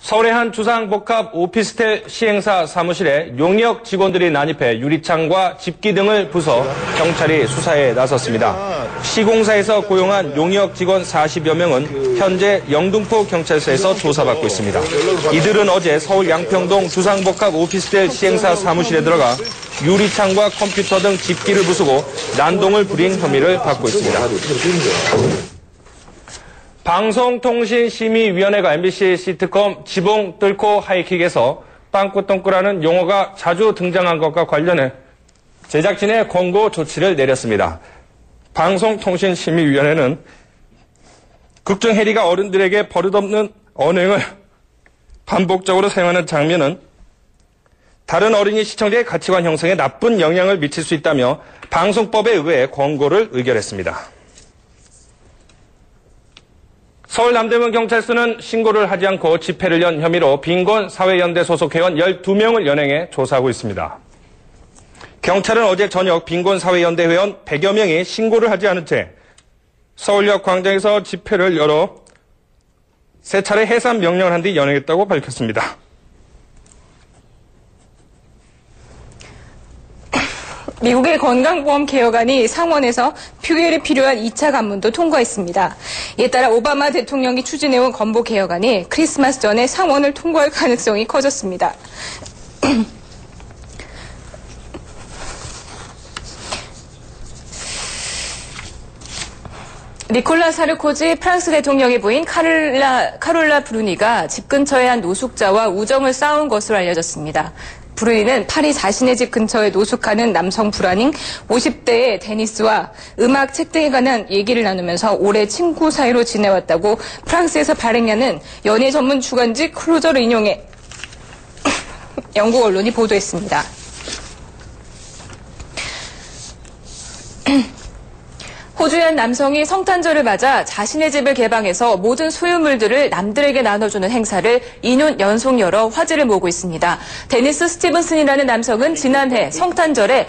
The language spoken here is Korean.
서울의 한 주상복합 오피스텔 시행사 사무실에 용역 직원들이 난입해 유리창과 집기 등을 부숴 경찰이 수사에 나섰습니다. 시공사에서 고용한 용역 직원 40여 명은 현재 영등포 경찰서에서 조사받고 있습니다. 이들은 어제 서울 양평동 주상복합 오피스텔 시행사 사무실에 들어가 유리창과 컴퓨터 등 집기를 부수고 난동을 부린 혐의를 받고 있습니다. 방송통신심의위원회가 MBC 시트콤 지붕 뚫고 하이킥에서 빵꾸똥꾸라는 용어가 자주 등장한 것과 관련해 제작진의 권고 조치를 내렸습니다. 방송통신심의위원회는 극중 해리가 어른들에게 버릇없는 언행을 반복적으로 사용하는 장면은 다른 어린이 시청자의 가치관 형성에 나쁜 영향을 미칠 수 있다며 방송법에 의해 권고를 의결했습니다. 서울 남대문 경찰서는 신고를 하지 않고 집회를 연 혐의로 빈곤 사회연대 소속 회원 12명을 연행해 조사하고 있습니다. 경찰은 어제 저녁 빈곤 사회연대 회원 100여 명이 신고를 하지 않은 채 서울역 광장에서 집회를 열어 세 차례 해산 명령을 한 뒤 연행했다고 밝혔습니다. 미국의 건강보험 개혁안이 상원에서 표결이 필요한 2차 관문도 통과했습니다. 이에 따라 오바마 대통령이 추진해온 건보 개혁안이 크리스마스 전에 상원을 통과할 가능성이 커졌습니다. 니콜라 사르코지 프랑스 대통령의 부인 카를라, 카롤라 브루니가 집 근처의 한 노숙자와 우정을 쌓은 것으로 알려졌습니다. 브루니는 파리 자신의 집 근처에 노숙하는 남성 불안인 50대의 데니스와 음악 책 등에 관한 얘기를 나누면서 오래 친구 사이로 지내왔다고 프랑스에서 발행하는 연예 전문 주간지 클로저를 인용해 영국 언론이 보도했습니다. 호주의 한 남성이 성탄절을 맞아 자신의 집을 개방해서 모든 소유물들을 남들에게 나눠주는 행사를 2년 연속 열어 화제를 모으고 있습니다. 데니스 스티븐슨이라는 남성은 지난해 성탄절에